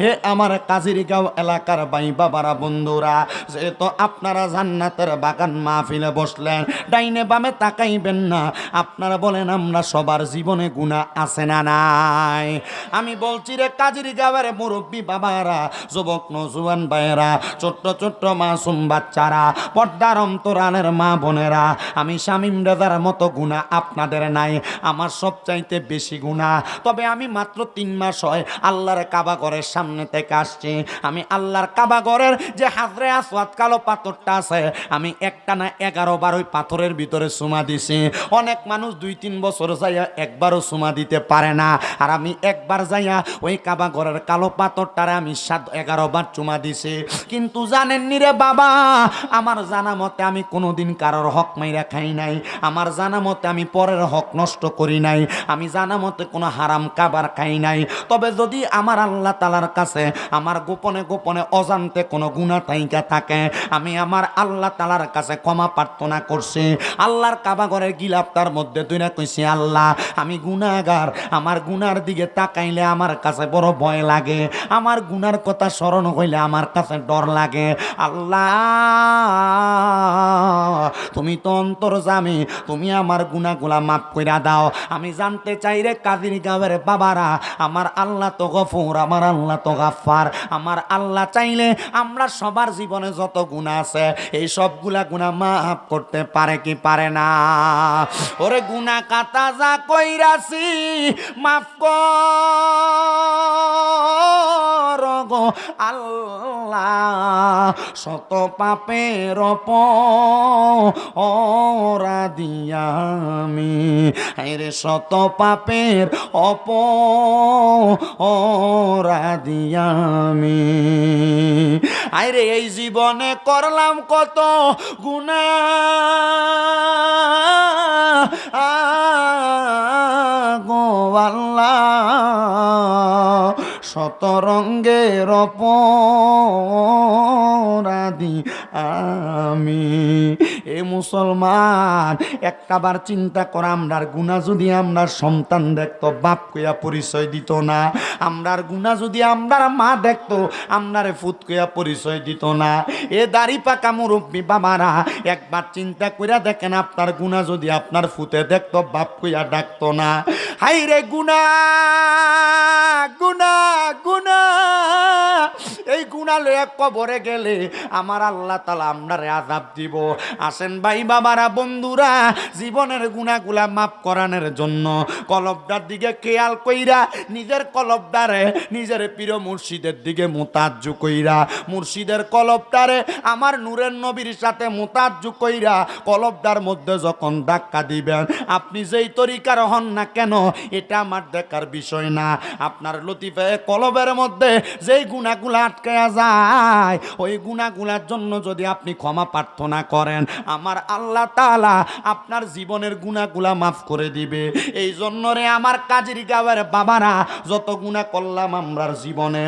হে আমার কাজিরগাঁও এলাকার বাই বাবারা বন্ধুরা, যেহেতু আপনারা জান্নাতের বাগান মাহফিলে বসলেন, ডাইনে বামে তাকাইবেন না। আপনারা বলেন, আমরা সবার জীবনে গুণা আছে না নাই? আমি বলছি, রে কাজিরগাঁওয়ের মুরব্বী বাবারা, যুবক নজুয়ান ভাইয়েরা, ছোট্ট ছোট্ট মাসুম বাচ্চারা, পর্দার অন্তরালের মা বোনেরা, আমি শামিম রেজার মতো গুণা আপনাদের নাই। আমার সবচাইতে বেশি গুণা তবে আমি মাত্র তিন মাস হয় আল্লাহর কাবা ঘরের সামনে থেকে আসছি। আমি আল্লাহর কাবা ঘরের যে হাজরে আসওয়াদ কালো পাথরটা আছে, আমি একটা না এগারো বার ওই পাথরের ভিতরে সুমা দিছি। অনেক মানুষ দুই তিন বছর যাইয়া একবারও সুমা দিতে পারে না। আর আমি একবার যাইয়া ওই কাবা ঘরের কালো পাথরটারে আমি সাত এগারো বার চুমা দিছি। কিন্তু জানেননি রে বাবা, আমার জানা মতে আমি কোনোদিন কারোর হক মাইরা খাই নাই। আমার জানা মতে আমি পরের হক নষ্ট করি নাই। আমি জানা মতে কোনো হারাম কাবার খাই নাই। তবে যদি আমার আল্লাহ তালার কাছে, আমার গোপনে গোপনে অজান্তে কোনো গুণা তাইকা থাকে। আমি আমার আল্লাহ তালার কাছে ক্ষমা প্রার্থনা করছি। আল্লাহর কাবাগরের গিলাপটার মধ্যে তুই না কইছি, আল্লাহ, আমি গুণাগার আমার গুনার দিকে তাকাইলে আমার কাছে বড় ভয় লাগে। আমার গুনার কথা স্মরণ হইলে আমার কাছে ডর লাগে। আল্লাহ, তুমি তো অন্তর জামি, তুমি আমার গুনাগুলা মাফ কইরা দাও। আমি জানতে চাই রে কাদির গাঁয়ের বাবারা, আমার আল্লাহ তো গফুর, আমার আল্লাহ তো গাফার আমার আল্লাহ চাইলে আমরা সবার জীবনে যত গুণা আছে, এই সবগুলা গুণা মাফ করতে পারে কি পারে না। ওরে গুণা কাতা যা কইরাছি, মাফ কর। গো আল্লাহ, শত পাপের ওরা দিয়ামি রে, শত পাপের অপ ওরা দিয়ামি আরে এই জীবনে করলাম কত গুণা গো আল্লাহ শতরঙ্গের অপরাধী আমি। এ মুসলমান, একটাবার চিন্তা করা, আমরার গুণা যদি আমরার সন্তান দেখতো, বাপ কইয়া পরিচয় দিত না। আমরার গুণা যদি আমরার মা দেখতো, আমরারে ফুত কইয়া পরিচয় দিত না। এ দাড়ি পাকা মুরব্বী বাবারা, একবার চিন্তা কইরা দেখেন, আপনার গুণা যদি আপনার ফুতে দেখতো, বাপ কইয়া ডাকতো না। হাই রে গুনা গুনা। গুণা এই গুণা কবরে গেলে আমার আল্লাহ তালা আপনারে আজাব দিব। আসেন ভাই বাবারা, বন্ধুরা, জীবনের গুণাগুলা মাফ করানোর জন্য কলবদার দিকে খেয়াল কইরা, নিজের কলবদারে নিজের প্রিয় মুর্শিদের দিকে মোতাজ্জু কইরা, মুর্শিদের কলবদারে আমার নূরের নবীর সাথে মোতাজ্জু কইরা কলবদার মধ্যে যখন ধাক্কা দিবেন, আপনি যেই তরিকার হন না কেন, এটা আমার দেখার বিষয় না। আপনার লতিফে কলবের মধ্যে যেই গুণাগুলা আটকায়া যায় ওই গুণাগুলার জন্য যদি আপনি ক্ষমা প্রার্থনা করেন, আমার আল্লাহ তালা আপনার জীবনের গুণাগুলা মাফ করে দিবে। এই জন্য রে আমার কাজের গাওয়ার বাবারা, যত গুণা করলাম আমরার জীবনে